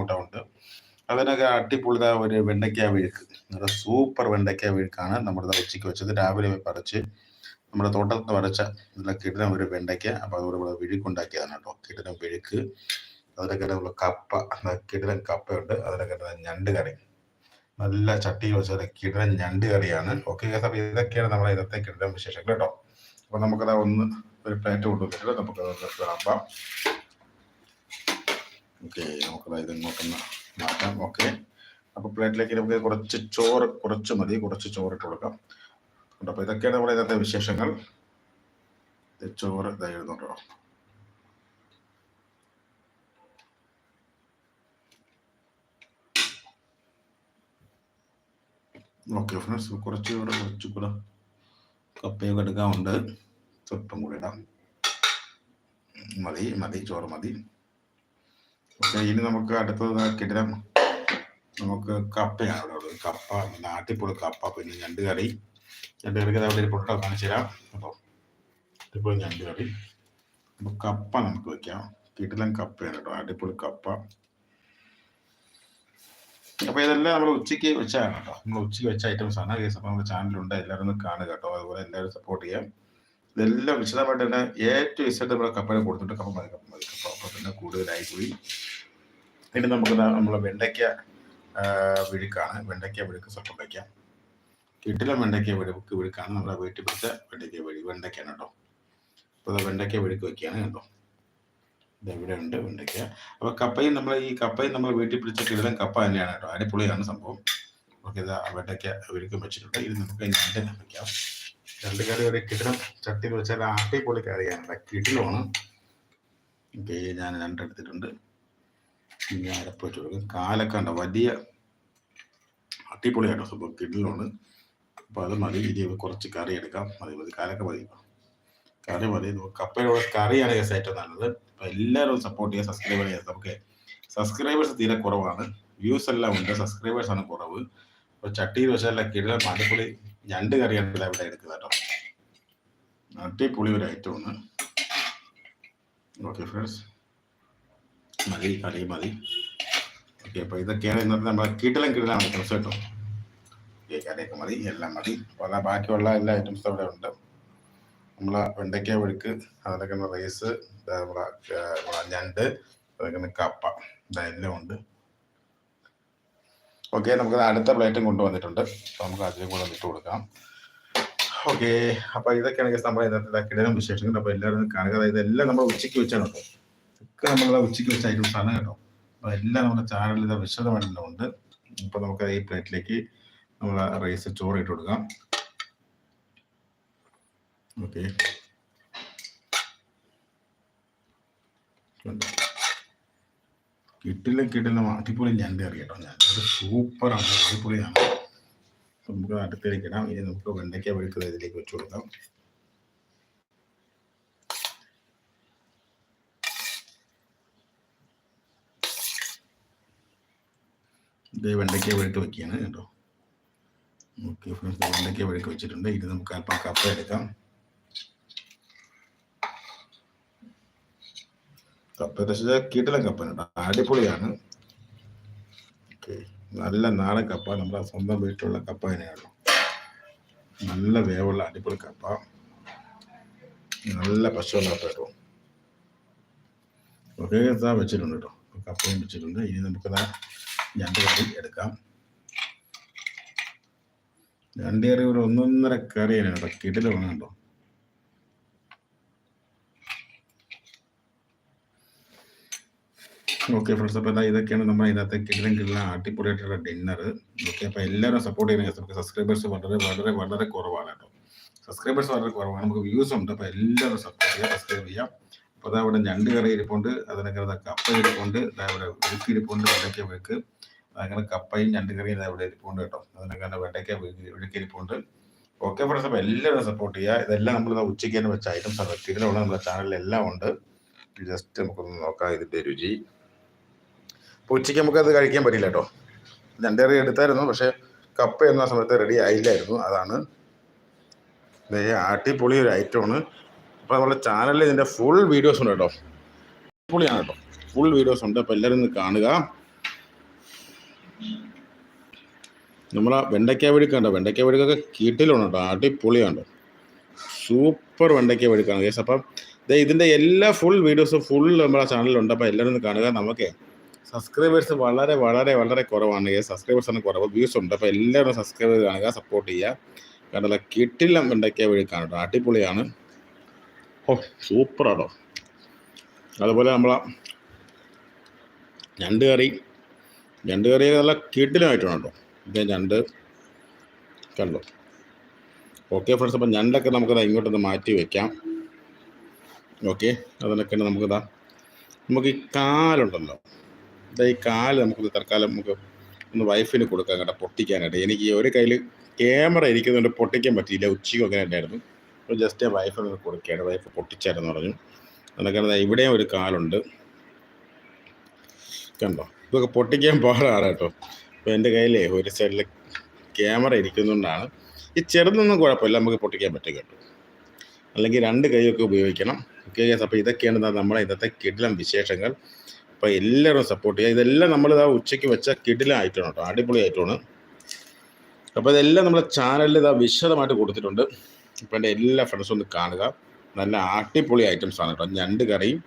ഉണ്ട് അതിനൊക്കെ അടിപൊളിത ഒരു വെണ്ടയ്ക്ക വിഴുക്ക്. നല്ല സൂപ്പർ വെണ്ടയ്ക്ക വിഴുക്കാണ് നമ്മുടെ ഉച്ചയ്ക്ക് വെച്ചത്. രാവിലെ പറിച്ച് നമ്മുടെ തോട്ടത്തിൽ പറിച്ച നല്ല കിടിലം ഒരു വെണ്ടയ്ക്ക. അപ്പോൾ അതുപോലെ ഇവിടെ വിഴുക്കുണ്ടാക്കിയതാണ് കേട്ടോ. കിടിലം വിഴുക്ക്. അതിലൊക്കെ നമ്മൾ കപ്പ കിടന കപ്പയുണ്ട്. അതിലൊക്കെ ഞണ്ട് കറി. നല്ല ചട്ടി വെച്ച കിടിലൻ ഞണ്ട് കറിയാണ്. ഓക്കെ അപ്പോൾ ഇതൊക്കെയാണ് നമ്മുടെ ഇന്നത്തെ കിടന വിശേഷങ്ങൾ കേട്ടോ. അപ്പോൾ നമുക്കത് ഒന്ന് ഒരു പ്ലേറ്റ് കൊണ്ടുവന്നിട്ട് നമുക്ക് വിളമ്പാം ഓക്കെ നമുക്ക് ഇത് ഇങ്ങോട്ടൊന്ന് മാറ്റാം. ഓക്കെ. അപ്പോൾ പ്ലേറ്റിലേക്ക് നമുക്ക് കുറച്ച് ചോറ് കുറച്ച് മതി. കുറച്ച് ചോറ് ഇട്ട് കൊടുക്കാം അപ്പോൾ ഇതൊക്കെയാണ് നമ്മുടെ ഇന്നത്തെ വിശേഷങ്ങൾ. ചോറ് ഇതായിരുന്നുണ്ടോ ഓക്കെ ഫ്രണ്ട്സ് കുറച്ച് കൂടെ കുറച്ച് കൂടെ കപ്പയൊക്കെ എടുക്കാറുണ്ട് സ്വല്പം കൂടി ഇടാം. മതി മതി ചോറ് മതി. ഓക്കെ ഇനി നമുക്ക് അടുത്തത് കിടിലം നമുക്ക് കപ്പയാണ് അവിടെ ഉള്ളത്. കപ്പ നാട്ടിപ്പുള്ള കപ്പ പിന്നെ ഞണ്ട് കറി. ഞണ്ട് കറിക്ക് അവിടെ ഒരു പൊട്ട കാണിച്ചു തരാം. അപ്പോൾ ഇപ്പോൾ ഞണ്ട് കറി. അപ്പോൾ കപ്പ നമുക്ക് വെക്കാം. കിടലം കപ്പയാണ് കേട്ടോ. അടിപൊളി കപ്പ. അപ്പോൾ ഇതെല്ലാം നമ്മൾ ഉച്ചയ്ക്ക് വെച്ചാണ് കേട്ടോ. നമ്മൾ ഉച്ചയ്ക്ക് വെച്ച ഐറ്റംസ് ആണ്. അപ്പോൾ നമ്മുടെ ചാനലുണ്ട് എല്ലാവരും ഒന്ന് കാണുക കേട്ടോ. അതുപോലെ എല്ലാവരും സപ്പോർട്ട് ചെയ്യാം ഇതെല്ലാം വിശദമായിട്ട് തന്നെ ഏറ്റവും ഇഷ്ടം നമ്മുടെ കപ്പനെ കൊടുത്തിട്ട് കപ്പ മതി കപ്പ മതി കപ്പ അപ്പം പിന്നെ കൂടുതലായി പോയി. ഇനി നമുക്ക് നമ്മളെ വെണ്ടയ്ക്ക വിഴുക്കാണ്. വെണ്ടയ്ക്ക വിഴുക്ക് സ്വർപ്പം വയ്ക്കാം കിട്ടില വെണ്ടയ്ക്ക വിഴുക്ക് വിഴുക്കാണ് നമ്മുടെ വീട്ടിൽ പിടിച്ച വെണ്ടയ്ക്ക വഴി വെണ്ടയ്ക്കാണ് കേട്ടോ. അപ്പോൾ വെണ്ടയ്ക്ക വിഴുക്ക് വയ്ക്കുകയാണ് കേട്ടോ ഇത് ഇവിടെ ഉണ്ട് വെണ്ടയ്ക്ക. അപ്പോൾ കപ്പയും നമ്മൾ ഈ കപ്പയും നമ്മൾ വീട്ടിൽ പിടിച്ച കിടലൻ കപ്പ തന്നെയാണ് കേട്ടോ. അടിപൊളിയാണ് സംഭവം. ഓക്കെ ഇത് വെണ്ടയ്ക്ക വിഴുക്കും വെച്ചിട്ടുണ്ട്. ഇത് നമുക്ക് ഞണ്ട് വയ്ക്കാം രണ്ട് കറി ഒരു കിടിലം ചട്ടിയിൽ വെച്ചാൽ അടിപൊളി കറിയാണ് കിടിലമാണ് ഓക്കെ ഞാൻ രണ്ടെടുത്തിട്ടുണ്ട് ഇനി അരപ്പ് വെച്ച് കൊടുക്കും. കാലൊക്കെ ഉണ്ട് വലിയ അടിപൊളിയാട്ടോ സംഭവം. കിടിലാണ്. അപ്പോൾ അത് മതി. ഇനി കുറച്ച് കറി എടുക്കാം. മതി മതി. കാലൊക്കെ മതി കറി മതി. കപ്പയുടെ കറിയാണ് കേസ് ഏറ്റവും നല്ലത്. അപ്പോൾ എല്ലാവരും സപ്പോർട്ട് ചെയ്യുക സബ്സ്ക്രൈബ് ചെയ്യുക. നമുക്ക് സബ്സ്ക്രൈബേഴ്സ് തീരെ കുറവാണ്. വ്യൂസ് എല്ലാം ഉണ്ട്. സബ്സ്ക്രൈബേഴ്സ് ആണ് കുറവ്. അപ്പോൾ ചട്ടിയിൽ വെച്ചാൽ കിടിലം അടിപൊളി ഞണ്ട് കറിയാണ് ഇവിടെ എടുക്കുക കേട്ടോ. അടിപൊളി ഒരു ഐറ്റമാണ് ഓക്കെ ഫ്രണ്ട്സ് മതി കറി മതി. ഓക്കെ അപ്പോൾ ഇതൊക്കെയാണ് ഇന്നത്തെ നമ്മൾ കീട്ടിലും കിടലാണ് ഐറ്റംസ് കേട്ടോ. ഓക്കെ കറിയൊക്കെ മതി എല്ലാം മതി. അപ്പോൾ അതാ ബാക്കിയുള്ള എല്ലാ ഐറ്റംസും അവിടെ ഉണ്ട്. നമ്മളെ വെണ്ടയ്ക്ക ഒഴുക്ക് അതിലൊക്കെ റൈസ് നമ്മളെ ഞണ്ട് അതൊക്കെ കപ്പ ഇതെല്ലാം ഉണ്ട്. ഓക്കെ നമുക്ക് അടുത്ത പ്ലേറ്റും കൊണ്ടുവന്നിട്ടുണ്ട്. അപ്പോൾ നമുക്ക് അതിലും കൂടെ ഇട്ട് കൊടുക്കാം. ഓക്കെ അപ്പോൾ ഇതൊക്കെയാണ് നമ്മുടെ ഇന്നത്തെ കിടലും വിശേഷങ്ങൾ. അപ്പോൾ എല്ലാവരും കാണുക. എല്ലാം നമ്മൾ ഉച്ചയ്ക്ക് വെച്ചാണ് കേട്ടോ ഒക്കെ നമ്മൾ ഉച്ചയ്ക്ക് വെച്ച ഐറ്റംസ് ആണ് കേട്ടോ. അപ്പോൾ എല്ലാം നമ്മുടെ ചാനലിൽ ഇത് വിശദമായിട്ടുണ്ട് ഉണ്ട്. അപ്പോൾ നമുക്ക് ഈ പ്ലേറ്റിലേക്ക് നമ്മൾ റൈസ് ചോറ് ഇട്ട് കൊടുക്കാം. ഓക്കെ കിട്ടില്ല കിട്ടില്ല അടിപൊളി ഞണ്ട് കറി കേട്ടോ ഞാൻ. അത് സൂപ്പറാണ്. അടിപൊളിയാണ്. നമുക്ക് അടുത്തേക്ക് ഇടാം. ഇനി നമുക്ക് വെണ്ടയ്ക്ക വെളുക്കുന്നത് ഇതിലേക്ക് വെച്ച് കൊടുക്കാം. ഇത് വെണ്ടയ്ക്ക വെളുത്ത് വെക്കുകയാണ് കേട്ടോ. Okay friends. വെണ്ടയ്ക്ക വെളുക്ക് വെച്ചിട്ടുണ്ട്. ഇത് നമുക്ക് അല്പം കപ്പ എടുക്കാം. കപ്പ വെച്ചാൽ കപ്പന കപ്പ അടിപൊളിയാണ്. നല്ല നാടൻ കപ്പ. നമ്മുടെ സ്വന്തം വീട്ടിലുള്ള കപ്പ തന്നെയാണ് നല്ല വേവുള്ള അടിപൊളി കപ്പ. നല്ല പശുവുള്ള കപ്പ കേട്ടോ. ഒക്കെ വെച്ചിട്ടുണ്ട് കേട്ടോ. കപ്പയും വെച്ചിട്ടുണ്ട്. ഇനി നമുക്ക് ഞണ്ട് കറി എടുക്കാം. രണ്ട് കറി ഒരു ഒന്നൊന്നര കറി തന്നെ കേട്ടോ. കിടില വേണോ ഓക്കെ ഫ്രണ്ട്സ് അപ്പോൾ ഇതൊക്കെയാണ് നമ്മുടെ ഇന്നത്തെ കിടിലം കിടിലം അടിപൊളിയായിട്ടുള്ള ഡിന്നർ ഓക്കെ അപ്പോൾ എല്ലാവരും സപ്പോർട്ട് ചെയ്യുന്ന നമുക്ക് സബ്സ്ക്രൈബേഴ്സ് വളരെ വളരെ വളരെ കുറവാണ് കേട്ടോ. സബ്സ്ക്രൈബേഴ്സ് വളരെ കുറവാണ്. നമുക്ക് വ്യൂസ് ഉണ്ട്. അപ്പോൾ എല്ലാവരും സപ്പോർട്ട് ചെയ്യുക സബ്സ്ക്രൈബ് ചെയ്യാം അപ്പോൾ അതാ ഇവിടെ ഞണ്ട് കറി ഇരിപ്പുണ്ട്. അതിനകത്ത് കപ്പ ഇരിപ്പുണ്ട്. അതേപോലെ വെളുക്ക് ഇരിപ്പുണ്ട് വെണ്ടയ്ക്ക വെളുക്ക് അങ്ങനെ കപ്പയും ഞണ്ട് കറിയും ഇവിടെ ഇരിപ്പുണ്ട് കേട്ടോ. അതിനൊക്കെ വെണ്ടയ്ക്ക വെളുക്ക് ഇരിപ്പുണ്ട്. ഓക്കെ ഫ്രണ്ട്സ് അപ്പോൾ എല്ലാവരും സപ്പോർട്ട് ചെയ്യുക. ഇതെല്ലാം നമ്മൾ ഉച്ചയ്ക്ക് തന്നെ വെച്ച ഐറ്റംസ് ആണ്. ഇതിലുള്ള നമ്മുടെ ചാനലിൽ എല്ലാം ഉണ്ട്. ജസ്റ്റ് നമുക്കൊന്ന് നോക്കാം ഇതിന്റെ രുചി. ഉച്ചയ്ക്ക് നമുക്കത് കഴിക്കാൻ പറ്റില്ല കേട്ടോ. രണ്ടേറി എടുത്തായിരുന്നു പക്ഷേ കപ്പ എന്ന സമയത്ത് റെഡി ആയില്ലായിരുന്നു. അതാണ് അടിപൊളി ഒരു ഐറ്റമാണ് അപ്പോൾ നമ്മുടെ ചാനലിൽ ഇതിന്റെ ഫുൾ വീഡിയോസ് ഉണ്ട് കേട്ടോ. അടിപൊളിയാണ് കേട്ടോ. ഫുൾ വീഡിയോസ് ഉണ്ട്. അപ്പോൾ എല്ലാവരും ഒന്ന് കാണുക. നമ്മളെ വെണ്ടയ്ക്ക വഴുക്കാണ്ടോ വെണ്ടയ്ക്ക വെഴുക്കൊക്കെ കീട്ടിലാണ് കേട്ടോ. അടിപൊളിയാണ് സൂപ്പർ വെണ്ടയ്ക്ക വെഴുക്കാണ് കേസ് അപ്പം ഇതിന്റെ എല്ലാ ഫുൾ വീഡിയോസും ഫുൾ നമ്മളെ ചാനലിലുണ്ട് അപ്പോൾ എല്ലാവരും ഒന്ന് കാണുക. നമുക്ക് സബ്സ്ക്രൈബേഴ്സ് വളരെ വളരെ വളരെ കുറവാണ്. സബ്സ്ക്രൈബേഴ്സ് ആണ് കുറവ്. വ്യൂസ് ഉണ്ട്. അപ്പോൾ എല്ലാവരും സബ്സ്ക്രൈബ് ചെയ്ത് കാണുക സപ്പോർട്ട് ചെയ്യുക. കണ്ടല്ല കിട്ടില്ല വെണ്ടയ്ക്ക വഴി കേട്ടോ അടിപൊളിയാണ്. ഓ സൂപ്പറാണോ അതുപോലെ നമ്മളെ ഞണ്ട് കറി. ഞണ്ട് കറി നല്ല കിട്ടിലായിട്ടാണ് കേട്ടോ. ഇത് ഞണ്ട്. കണ്ടോ? ഓക്കെ ഫ്രണ്ട്സ് അപ്പം ഞണ്ടൊക്കെ നമുക്കത് ഇങ്ങോട്ടൊന്ന് മാറ്റി വെക്കാം. ഓക്കെ അതിനൊക്കെ നമുക്കിതാ നമുക്ക് ഈ കാലുണ്ടല്ലോ. ഈ കാൽ നമുക്ക് തൽക്കാലം നമുക്ക് ഒന്ന് വൈഫിന് കൊടുക്കാൻ കേട്ടോ പൊട്ടിക്കാനായിട്ട്. എനിക്ക് ഒരു കയ്യിൽ ക്യാമറ ഇരിക്കുന്നുണ്ട് പൊട്ടിക്കാൻ പറ്റിയില്ല ഉച്ചയ്ക്ക് അങ്ങനെ ഉണ്ടായിരുന്നു അപ്പോൾ ജസ്റ്റ് വൈഫിന് ഒന്ന് കൊടുക്കുകയാണ്. വൈഫ് പൊട്ടിച്ചായിരുന്നു പറഞ്ഞു. അതൊക്കെ ഇവിടെയും ഒരു കാലുണ്ട്. കണ്ടോ? ഇതൊക്കെ പൊട്ടിക്കാൻ പാടാണ് കേട്ടോ. അപ്പോൾ എന്റെ കയ്യിലേ ഒരു സൈഡിൽ ക്യാമറ ഇരിക്കുന്നതുകൊണ്ടാണ്. ഈ ചെറുതൊന്നും കുഴപ്പമില്ല നമുക്ക് പൊട്ടിക്കാൻ പറ്റും കേട്ടോ. അല്ലെങ്കിൽ രണ്ട് കൈയൊക്കെ ഉപയോഗിക്കണം. ഓക്കെ അപ്പോൾ ഇതൊക്കെയാണ് നമ്മളെ ഇന്നത്തെ കിടിലം വിശേഷങ്ങൾ. അപ്പോൾ എല്ലാവരും സപ്പോർട്ട് ചെയ്യുക. ഇതെല്ലാം നമ്മൾ ഇതാ ഉച്ചയ്ക്ക് വെച്ച കിടിലായിട്ടാണ് കേട്ടോ. അടിപൊളി ആയിട്ടാണ് അപ്പോൾ ഇതെല്ലാം നമ്മുടെ ചാനലിൽ ഇതാ വിശദമായിട്ട് കൊടുത്തിട്ടുണ്ട്. അപ്പോൾ എന്റെ എല്ലാ ഫ്രണ്ട്സും ഒന്ന് കാണുക. നല്ല അടിപൊളി ഐറ്റംസ് ആണ് കേട്ടോ. ഞണ്ട് കറിയും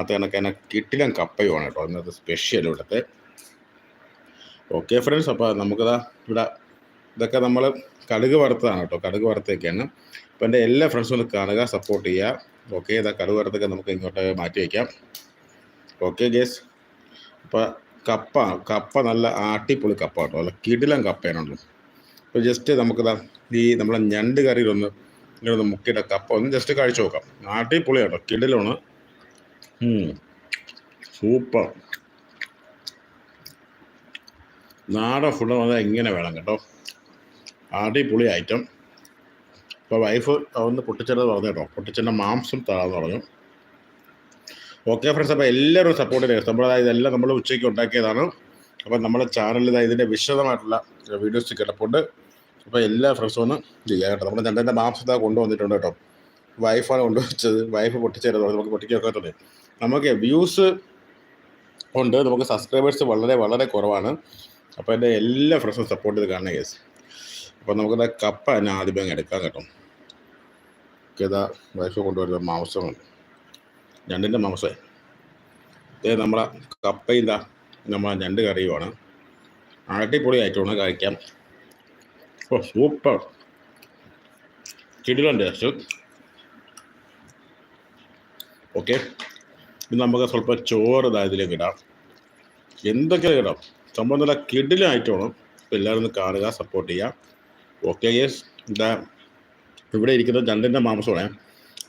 അത് കണക്ക് തന്നെ കിട്ടിലും കപ്പയുമാണ് കേട്ടോ. ഇന്നത്തെ സ്പെഷ്യൽ ഇവിടുത്തെ. ഓക്കെ ഫ്രണ്ട്സ് അപ്പോൾ നമുക്കിതാ ഇവിടെ ഇതൊക്കെ നമ്മൾ കടുക് വറുത്തതാണ് കേട്ടോ. കടുക് വറുത്തൊക്കെയാണ് അപ്പോൾ എന്റെ എല്ലാ ഫ്രണ്ട്സും ഒന്ന് കാണുക സപ്പോർട്ട് ചെയ്യുക. ഓക്കെ ഇതാ കടുക് വറുത്തൊക്കെ നമുക്ക് ഇങ്ങോട്ട് മാറ്റി വയ്ക്കാം ഓക്കെ ഗേസ് അപ്പോൾ കപ്പ കപ്പ നല്ല ആട്ടിപ്പൊളി കപ്പ കേട്ടോ നല്ല കിടിലം കപ്പയാണല്ലോ അപ്പോൾ ജസ്റ്റ് നമുക്കിതാ ഈ നമ്മളെ ഞണ്ട് കറിയിലൊന്ന് ഇങ്ങനെ ഒന്ന് മുക്കിയിട്ട കപ്പ ഒന്ന് ജസ്റ്റ് കഴിച്ചു നോക്കാം. ആട്ടിപ്പൊളി കേട്ടോ കിടിലാണ് സൂപ്പർ. നാടൻ ഫുഡ് എന്ന് പറഞ്ഞാൽ ഇങ്ങനെ വേണം കേട്ടോ. അടിപൊളി ഐറ്റം ഇപ്പോൾ വൈഫ് ഒന്ന് പൊട്ടിച്ചത് പറഞ്ഞു കേട്ടോ. പൊട്ടിച്ചതിന്റെ മാംസം തരാമെന്ന് പറഞ്ഞു. ഓക്കെ ഫ്രണ്ട്സ് അപ്പോൾ എല്ലാവരും സപ്പോർട്ട് ചെയ്യുക നമ്മൾ ഇതെല്ലാം നമ്മൾ ഉച്ചയ്ക്ക് ഉണ്ടാക്കിയതാണ്. അപ്പോൾ നമ്മുടെ ചാനലിൽ ഇതിന്റെ വിശദമായിട്ടുള്ള വീഡിയോസ് കിടപ്പുണ്ട്. അപ്പോൾ എല്ലാ ഫ്രണ്ട്സും ഒന്ന് ചെയ്യാം കേട്ടോ. നമ്മുടെ രണ്ടിന്റെ ഇതാ കൊണ്ടുവന്നിട്ടുണ്ട് കേട്ടോ. വൈഫാണ് കൊണ്ടുവച്ചത്. വൈഫ് പൊട്ടിച്ചേരുന്നത്. നമുക്ക് പൊട്ടിക്കൊക്കത്തുള്ളൂ നമുക്ക് വ്യൂസ് ഉണ്ട്. നമുക്ക് സബ്സ്ക്രൈബേഴ്സ് വളരെ വളരെ കുറവാണ്. അപ്പോൾ എന്റെ എല്ലാ ഫ്രണ്ട്സും സപ്പോർട്ട് ചെയ്ത് കാണുന്ന കേസ് അപ്പോൾ നമുക്കത് കപ്പ തന്നെ ആദ്യമേ എടുക്കാം കേട്ടോ. ഇതാ വൈഫ് കൊണ്ടുവരുന്ന മാംസമാണ് ഞണ്ടിന്റെ മാംസമേ ഇത് നമ്മളെ കപ്പയും ഇതാ നമ്മളെ ഞണ്ട് കറിയുമാണ് അടിപൊളി ആയിട്ടാണ് കഴിക്കാം. ഓ സൂപ്പർ. കിടിലൻ ടേസ്റ്റ്. ഓക്കെ. ഇത് നമുക്ക് സ്വല്പം ചോറ് ഇതായതിലേക്ക് ഇടാം. എന്തൊക്കെ ഇടാം? സംഭവം നല്ല കിടിലായിട്ടാണ് എല്ലാവരും ഒന്ന് കാണുക സപ്പോർട്ട് ചെയ്യുക. ഓക്കെ യെസ് ഇതാ ഇവിടെ ഇരിക്കുന്ന രണ്ടിന്റെ മാംസമാണ്.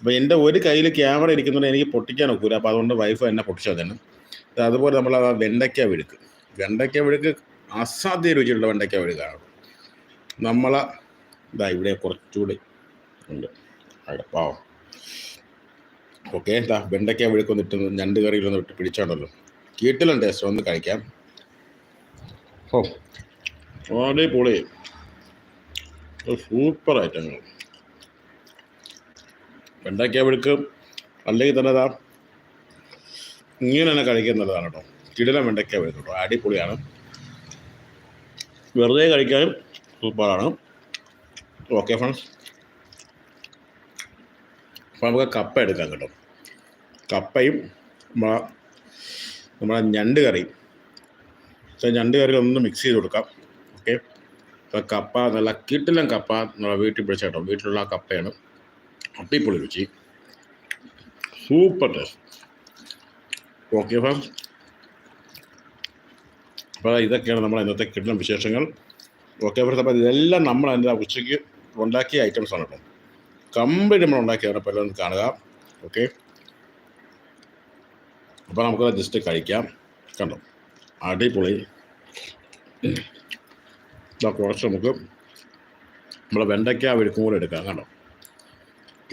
അപ്പോൾ എന്റെ ഒരു കയ്യിൽ ക്യാമറ ഇരിക്കുന്നുണ്ട് എനിക്ക് പൊട്ടിക്കാൻ ഒക്കൂല. അപ്പോൾ അതുകൊണ്ട് വൈഫ് എന്നെ പൊട്ടിച്ചു തന്നെ അതുപോലെ നമ്മൾ ആ വെണ്ടയ്ക്ക വിഴുക്ക്. വെണ്ടയ്ക്ക വിഴുക്ക് അസാധ്യ രുചിയുള്ള വെണ്ടയ്ക്ക വിഴുക്കാണ്. നമ്മളെ ഇതാ ഇവിടെ കുറച്ചുകൂടി ഉണ്ട്. അടുപ്പാ ഓക്കെ ഇതാ വെണ്ടയ്ക്ക വിഴുക്കൊന്ന് ഇട്ട് ഞണ്ട് കറിയിലൊന്ന് ഇട്ട് പിടിച്ചാണല്ലോ കീട്ടിലും ടേസ്റ്റ് ഒന്ന് കഴിക്കാം. ഓ അടിപൊളി. സൂപ്പർ ഐറ്റങ്ങൾ വെണ്ടയ്ക്ക വിഴുക്ക് അല്ലെങ്കിൽ തന്നെ ഇതാ ഇങ്ങനെ തന്നെ കഴിക്കുന്നതാണ് കേട്ടോ. കിടിലം വെണ്ടയ്ക്ക വിഴുക്ക് കേട്ടോ. അടിപൊളിയാണ്. വെറുതെ കഴിക്കാനും സൂപ്പറാണ്. ഓക്കെ ഫ്രണ്ട്സ് അപ്പോൾ നമുക്ക് കപ്പ എടുക്കാം കേട്ടോ. കപ്പയും നമ്മളെ നമ്മളെ ഞണ്ട് കറിയും. ഞണ്ട് കറി ഒന്ന് മിക്സ് ചെയ്ത് കൊടുക്കാം. ഓക്കെ അപ്പോൾ കപ്പ നല്ല കിട്ടിലും കപ്പ നമ്മളെ വീട്ടിൽ പിടിച്ച കേട്ടോ. വീട്ടിലുള്ള കപ്പയാണ്. അടിപൊളി രുചി. സൂപ്പർ ടേസ്റ്റ് ഓക്കെ ഫാം അപ്പോൾ ഇതൊക്കെയാണ് നമ്മൾ ഇന്നത്തെ കിട്ടുന്ന വിശേഷങ്ങൾ. ഓക്കെ അപ്പോൾ ഇതെല്ലാം നമ്മൾ അതിന്റെ ഉച്ചയ്ക്ക് ഉണ്ടാക്കിയ ഐറ്റംസ് ആണ് കേട്ടോ. കംപ്ലീറ്റ് നമ്മൾ ഉണ്ടാക്കിയതാണ് അപ്പോൾ എല്ലാം കാണുക. ഓക്കെ അപ്പോൾ നമുക്കത് ജസ്റ്റ് കഴിക്കാം. കണ്ടോ? അടിപൊളി. കുറച്ച് നമുക്ക് നമ്മളെ വെണ്ടയ്ക്ക വെഴുക്കും കൂടെ എടുക്കാം കണ്ടോ?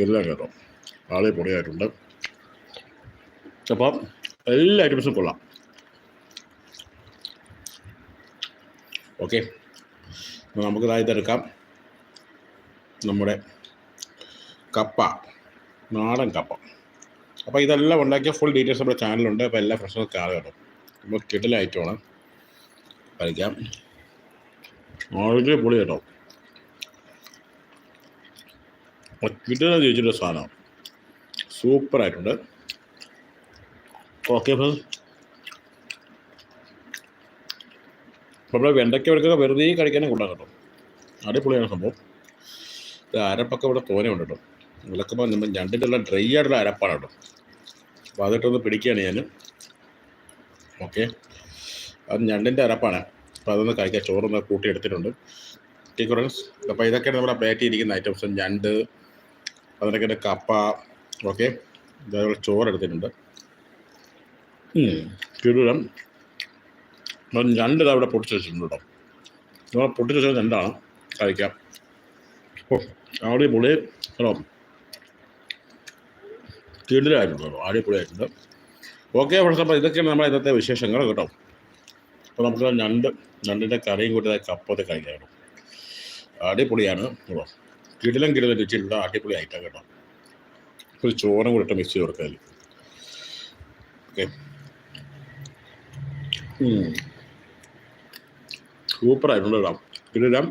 എല്ലാം കേട്ടോ ആളെ പൊടിയായിട്ടുണ്ട്. അപ്പം എല്ലാ ഐറ്റംസും കൊള്ളാം. ഓക്കെ. നമുക്ക് ഇതായിട്ടെടുക്കാം നമ്മുടെ കപ്പ. നാടൻ കപ്പ. അപ്പോൾ ഇതെല്ലാം ഉണ്ടാക്കിയ ഫുൾ ഡീറ്റെയിൽസ് നമ്മുടെ ചാനലുണ്ട് അപ്പോൾ എല്ലാ ഫ്രണ്ട്സും കാണുക കേട്ടോ നമ്മൾ കിടലായിട്ടുമാണ് കഴിക്കാം. വളരെ പൊളി കേട്ടോ കിട്ടുന്ന ചോദിച്ചിട്ട് സാധനമാണ് സൂപ്പറായിട്ടുണ്ട്. ഓക്കെ അപ്പോൾ നമ്മൾ വെണ്ടയ്ക്ക വെടുക്കൊക്കെ വെറുതെ കഴിക്കാനും കൊള്ളാം കേട്ടോ. അടിപൊളിയാണ് സംഭവം. ഇത് അരപ്പൊക്കെ ഇവിടെ തോനെയുണ്ട് കേട്ടോ. വിളക്കുമ്പോൾ നമ്മൾ ഞണ്ടിന്റെ എല്ലാം ഡ്രൈ ആയിട്ടുള്ള അരപ്പാണ് കേട്ടോ. അപ്പോൾ അതിട്ടൊന്ന് പിടിക്കുകയാണ് ഞാൻ ഓക്കെ അത് ഞണ്ടിന്റെ അരപ്പാണ്. അപ്പോൾ അതൊന്ന് കഴിക്കാൻ ചോറൊന്ന് കൂട്ടി എടുത്തിട്ടുണ്ട്. ടീക്ക് ഫ്രണ്ട്സ് അപ്പോൾ ഇതൊക്കെയാണ് നമ്മുടെ പ്ലേറ്റിൽ ഇരിക്കുന്ന ഐറ്റംസ് ഞണ്ട് അതിനൊക്കെ കപ്പ ഓക്കെ. ഇതേപോലെ ചോറ് എടുത്തിട്ടുണ്ട്. കിടുരം ഞണ്ട് അവിടെ പൊട്ടിച്ച് വെച്ചിട്ടുണ്ട് കേട്ടോ. നമ്മൾ പൊട്ടിച്ച് വെച്ചത് രണ്ടാണ്. കഴിക്കാം. ഓ അടിപൊളി. കേട്ടോ കിടിലായിട്ടുണ്ട് കേട്ടോ. അടിപൊളിയായിട്ടുണ്ട്. ഓക്കെ ഫ്രണ്ട്സ് അപ്പോൾ ഇതൊക്കെയാണ് നമ്മുടെ ഇന്നത്തെ വിശേഷങ്ങൾ കേട്ടോ. അപ്പോൾ നമുക്ക് രണ്ട് ഞണ്ടിന്റെ കറിയും കൂട്ടി കപ്പത്തെ കഴിക്കാം കേട്ടോ. അടിപൊളിയാണ് കേട്ടോ. കിടിലം കിടിലം രുചിയുള്ള അടിപൊളി ഐറ്റം കേട്ടോ. ഒരു ചോറും കൂടെ ഇട്ട് മിക്സ് ചെയ്ത് കൊടുക്കുക അതിൽ ഓക്കെ സൂപ്പറായിട്ടുണ്ട് കേട്ടോ കിടിലം